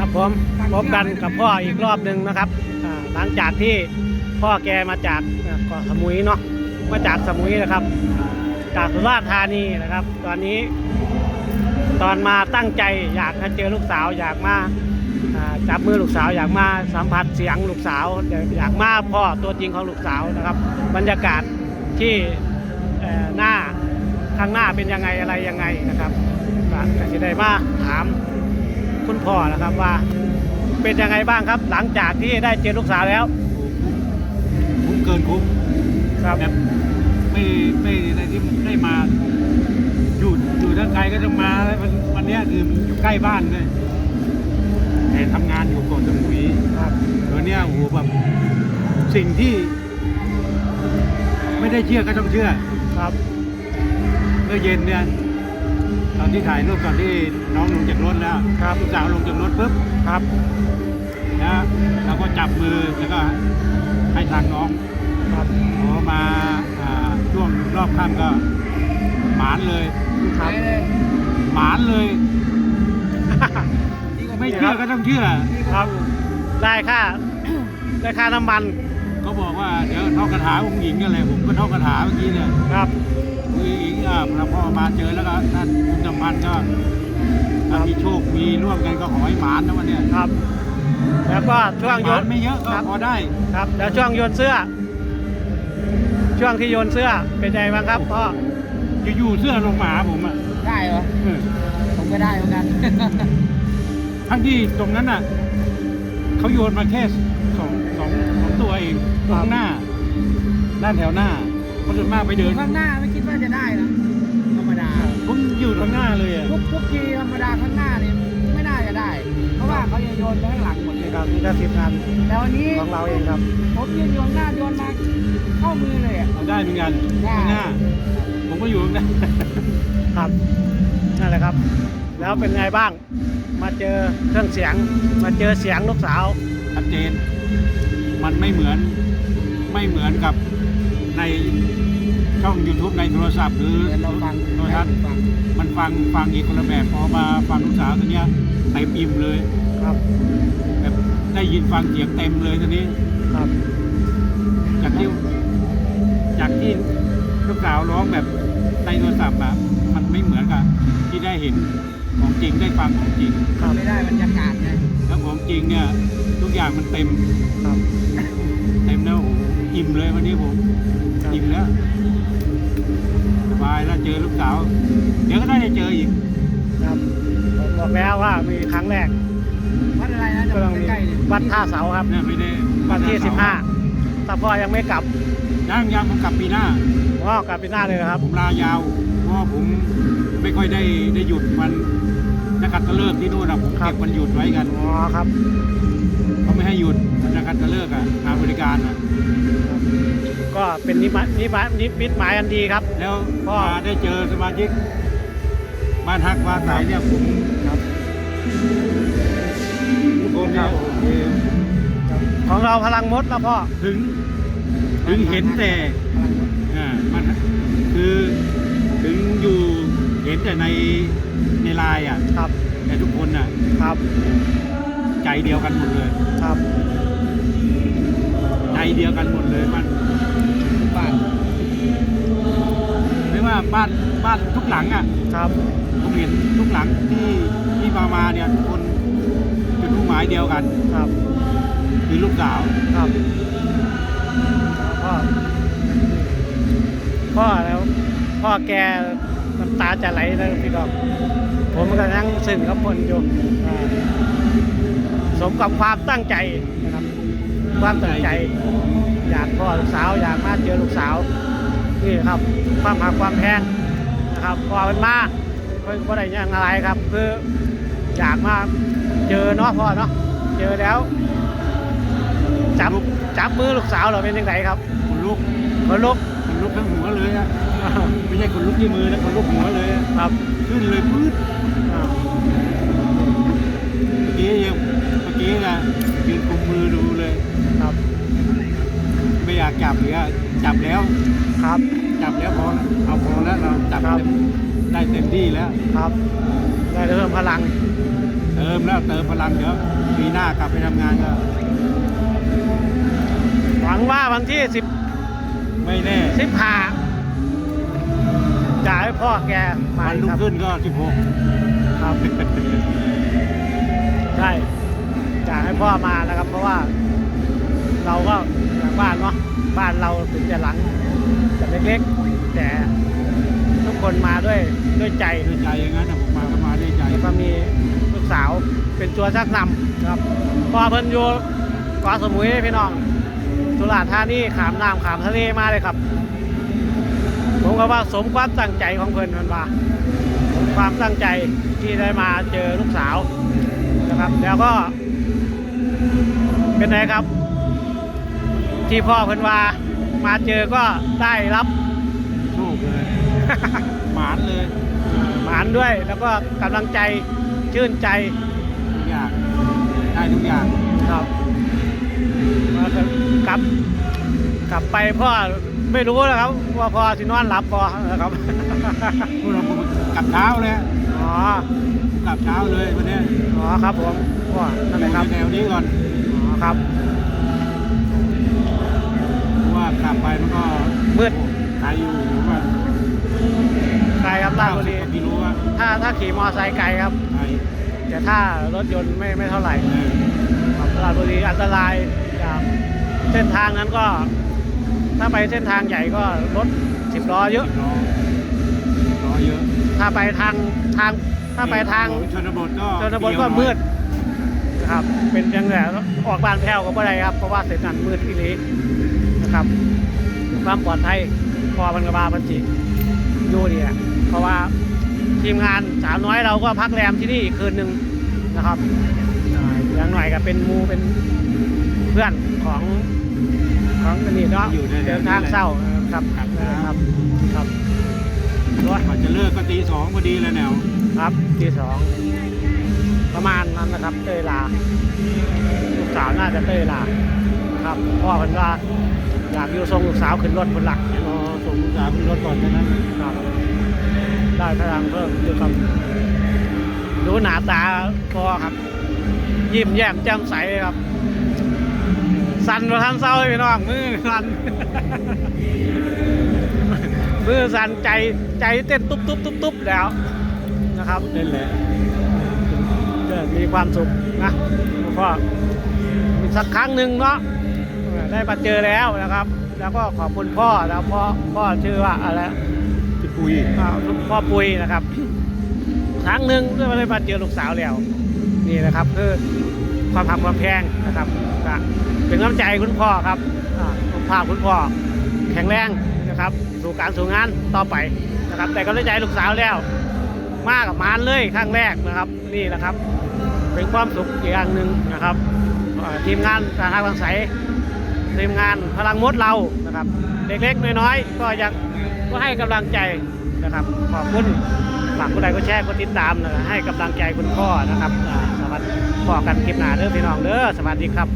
ครับผมพบกันกับพ่ออีกรอบหนึ่งนะครับหลังจากที่พ่อแกมาจากอ่าเกาะสมุยเนาะมาจากสมุยนะครับ จากสุราษฎร์ธานีนะครับ ตอนนี้ ตอนมาตั้งใจอยากมาเจอลูกสาวอยากมาจับมือลูกสาวอยากมาสัมผัสเสียงลูกสาว อยากมาพ่อตัวจริงของลูกสาวนะครับ บรรยากาศที่หน้าข้างหน้าเป็นยังไงอะไรยังไงนะครับก็จะได้มาถาม คุณพ่อนะครับว่า เป็นยังไงบ้างครับ หลังจากที่ได้เจอลูกสาวแล้วคุ้มเกินคุ้มครับแบบไม่ไม่อะไรที่ได้มา อยู่อยู่ทางไกลก็จะมาวันวันเนี้ยคืออยู่ใกล้บ้านเลยแต่ทำงานอยู่เกาะสมุยครับตัวเนี้ยโอ้โหแบบสิ่งที่ ไม่ได้เชื่อก็ต้องเชื่อครับเมื่อเย็นเนี่ย ตอนที่ถ่ายรูปตอนที่น้องลงจากรถแล้วครับลูกสาวลงจากรถปุ๊บครับนะเราก็จับมือแล้วก็ให้ทางน้องครับพอมาอ่าช่วงรอบค่ำก็หมานเลยครับหมานเลยไม่เชื่อก็ต้องเชื่อครับ ได้ค่าได้ค่าน้ำมัน เขาบอกว่าเดี๋ยวท่องคาถาองค์หญิงกันเลยผมก็ท่องคาถาเมื่อกี้เนี่ยครับองค์หญิงอ่าพระพ่อมาเจอแล้วก็ท่านคุณจำมันก็ถ้ามีโชคมีร่วมกันก็ขอให้หมานนะวันเนี้ยครับ แล้วก็ช่วงหโยมานนไม่เยอะก็ครับพอได้ครับ แล้วช่วงโยนเสื้อ ช่วงที่โยนเสื้อเป็นไงบ้างครับพ่ออยู่ๆเสื้อลงมาหาผมอะได้เหรอ เออผมก็ได้เหมือนกัน ทั้งที่ตรงนั้นน่ะเขาโยนมาแค่ ตัวเองตรงหน้า ด้านแถวหน้าคนส่วนมากไปเดินข้างหน้าไม่คิดว่าจะได้นะธรรมดาผมอยู่ข้างหน้าเลยอะทุกทุกทีธรรมดาข้างหน้านี่ไม่น่าจะได้ เพราะว่าเขาจะโยนไปข้างหลังหมดเลนี่ยครับนี่ก็ทีมงานแต่วันนี้ของเราเองครับ ผมยืนโยนหน้าโยนมาเข้ามือเลยอะ เอาได้เหมือนกันได้ ข้างหน้า ผมก็อยู่ข้างหน้า ครับนั่นแหละครับ แล้วเป็นไงบ้าง มาเจอเครื่องเสียง มาเจอเสียงลูกสาว ชัดเจน มันไม่เหมือน ไม่เหมือนกับในช่อง YouTube ในโทรศัพท์หรือเดี๋ยวเราฟังโทรทัศน์ฟังมันฟังฟังอีกคนละแบบพอมาฟังลูกสาวตัวเนี้ยเต็มอิ่มเลยครับแบบได้ยินฟังเสียงเต็มเลยตัวนี้ครับจากที่จากที่ลูกสาวร้องแบบในโทรศัพท์อะมันไม่เหมือนกับที่ได้เห็นของจริงได้ฟังของจริงครับไม่ได้บรรยากาศไงแล้วของจริงเนี่ยทุกอย่างมันเต็มครับเต็มแล้วโอ้โห อิ่มเลยวันนี้ผมครับอิ่มแล้วสบายแล้วเจอลูกสาว เดี๋ยวก็ได้เจออีกครับผมบอกแล้วว่ามีครั้งแรกวัดอะไรนะจะก็ต้องมีใกล้ๆเนี่ยวัดท่าเสาครับเนี่ยไม่ได้วันที่15ถ้าพ่อยังไม่กลับยังยังผมกลับปีหน้าพ่อกลับปีหน้าเลยเหรอครับ ผมลายาวเพราะว่าผมไม่ค่อยได้ได้หยุดวันนักขัตฤกษ์ที่นู่นอะผมครับเก็บวันหยุดไว้กันอ๋อครับ เขาไม่ให้หยุดวันนักขัตฤกษ์อะงานบริการอะก็เป็นนิมิตนิมิตนิมิตหมายอันดีครับ แล้วพ่อมาได้เจอสมาชิกบ้านฮักวาสายเนี่ยผมครับทุกคนเนี่ยโอเคของเราพลังมดแล้วพ่อถึง ถึงเห็นแต่อ่ามันคือถึงอยู่เห็นแต่ในในไลน์อะครับแต่ทุกคนอะครับ ใจเดียวกันหมดเลย ครับใจเดียวกันหมดเลยมันบ้านไม่ว่าบ้านบ้านทุกหลังอะ ครับ ผมเห็นทุกหลังที่ที่มามาเนี่ยทุกคนจุดมุ่งหมายเดียวกัน ครับคือลูกสาว ครับพ่อพ่อแล้ว พ่อแกน้ำตาจะไหลแล้วพี่ดอก ผมก็นั่งซึ้งกับคนอยู่อ่า สมกับความตั้งใจนะครับ ความตั้งใจ อยากพ่อลูกสาว อยากมาเจอลูกสาวนี่ครับความหักความแพงนะครับพอมันมาเพิ่งบ่ได้หยังอะไรครับ คืออยากมาเจอเนาะพ่อเนาะเจอแล้วจับจับมือลูกสาวเหราเป็นยังไงครับคนลุกคนลุกคนลุกทั้งหัวเลยอะไม่ใช่คนลุกที่มือนะคนลุกหัวเลยอะครับขึ้นเลยพืด กี้นะยืนกุมมือดูเลย ครับ ไม่อยากจับเลยอะจับแล้ว ครับ จับแล้วพอแล้วเอาพอแล้วเราจับครับ เต็มได้เต็มที่แล้ว ครับ ได้เริ่มพลังแต่เติมแล้วเติมพลังเดี๋ยวปีหน้ากลับไปทำงานก็หวังว่าวันที่สิบไม่แน่สิบห้าจะให้พ่อแกมาวันอีกรุ่งครับขึ้นก็สิบหกครับ ใช่ อยากให้พ่อมานะครับ เพราะว่า เราก็อย่างบ้านเนาะบ้านเราถึงจะหลังจะเล็กๆ แต่ทุกคนมาด้วยด้วยใจด้วยใจอย่างนั้นนะผมมาก็มาด้วยใจแล้วก็มีลูกสาวเป็นตัวชักนำครับพอเพิ่นอยู่เกาะสมุยพี่น้องสุราษฎร์ธานีขามน้ำขามทะเลมาเลยครับ ผมก็ว่าสมความตั้งใจของเพิ่นมันว่าสมความตั้งใจที่ได้มาเจอลูกสาวนะครับ แล้วก็ เป็นไงครับ ที่พ่อเพิ่นว่ามาเจอก็ได้รับโชคเลย หมานเลยหมานด้วยแล้วก็กำลังใจชื่นใจทุกอย่างได้ทุกอย่างครับแล้วก็กลับ กลับไปพ่อไม่รู้นะครับว่าพ่อสินอนหลับพอนะครับ พวกเราก ลับเช้าเลยอ๋อ กลับเช้าเลยวันเนี้ยอ๋อครับผมพ่อนั่นแหละครับอยู่ในแนวนี้ก่อน อ๋อครับ เพราะว่ากลับไปมันก็มืดไกลอยู่ผมว่าไกลครับราชบุรีเก้าสิบกว่ากิโลอะถ้าถ้าขี่มอไซค์ไกลครับ ไกลแต่ถ้ารถยนต์ไม่ไม่เท่าไหร่เออครับราชบุรีอันตรายจากเส้นทางนั้นก็ ถ้าไปเส้นทางใหญ่ก็รถสิบล้อเยอะรอรอเยอะ ถ้าไปทางทางถ้าไปทางชนบทก็ชนบทก็มืดนะครับ เป็นยังไงออกบ้านแพ้วก็ไม่ได้ครับ เพราะว่าเส้นนั้นมืดที่นี้นะครับ ความปลอดภัยพอมันกระบาพันจิอยู่ดีอะเพราะว่าทีมงานสาวน้อยเราก็พักแรมที่นี่อีกคืนหนึ่งนะครับอ่าอย่างหน่อยก็เป็นหมูเป็นเพื่อนของของกันนี่เนาะอยู่ในเดินทางเศร้านะครับครับครับค รับรถก่อนจะเลิกก็ตีสองพอดีเลยแนวครับที่สองประมาณนั้นนะครับ เต้ยลาลูกสาวน่าจะเต้ยลา ครับพ่อเพิ่นว่าอยากอยู่ทรงลูกสาวขึ้นรถบนหลักรอส่งลูกสาวขึ้นรถก่อนเท่านั้นครับ ได้พลังเพิ่มอยู่ครับดูหน้าตาพ่อครับ ยิ้มแย้มแจ่มใสเลยครับ สั่นมาทันเศร้าเลยพี่น้องมือสั่น มือสั่นใจใจเต้นตุ๊บตุ๊บตุ๊บตุ๊บแล้วนะครับเล่นแหละก็มีความสุขนะก็มีสักครั้งหนึ่งเนาะเออได้มาเจอแล้วนะครับ แล้วก็ขอบคุณพ่อแล้วพ่อพ่อชื่อว่าอะไรพี่ปุยอ่าพ่อปุยนะครับ ครั้งหนึ่งก็ได้มาเจอลูกสาวแล้วนี่นะครับคือความทำความแพงนะครับก็เป็นน้ำใจคุณพ่อครับอ่าผมพาคุณพ่อแข็งแรงนะครับ สู่การสู่งานต่อไปนะครับ แต่ก็ได้ใจลูกสาวแล้ว มากับมานเลยครั้งแรกนะครับ นี่แหละครับ เป็นความสุขอีกอย่างหนึ่งนะครับทีมงานสาธารณรังใสทีมงานพลังมดเรานะครับ เล็กๆน้อยๆก็ยังก็ให้กำลังใจนะครับ ขอบคุณฝากกดไลค์กดแชร์กดติดตามนะให้กำลังใจคุณพ่อนะครับสวัสดีพ่อกันคลิปหน้าเด้อพี่น้องเด้อสวัสดีครับ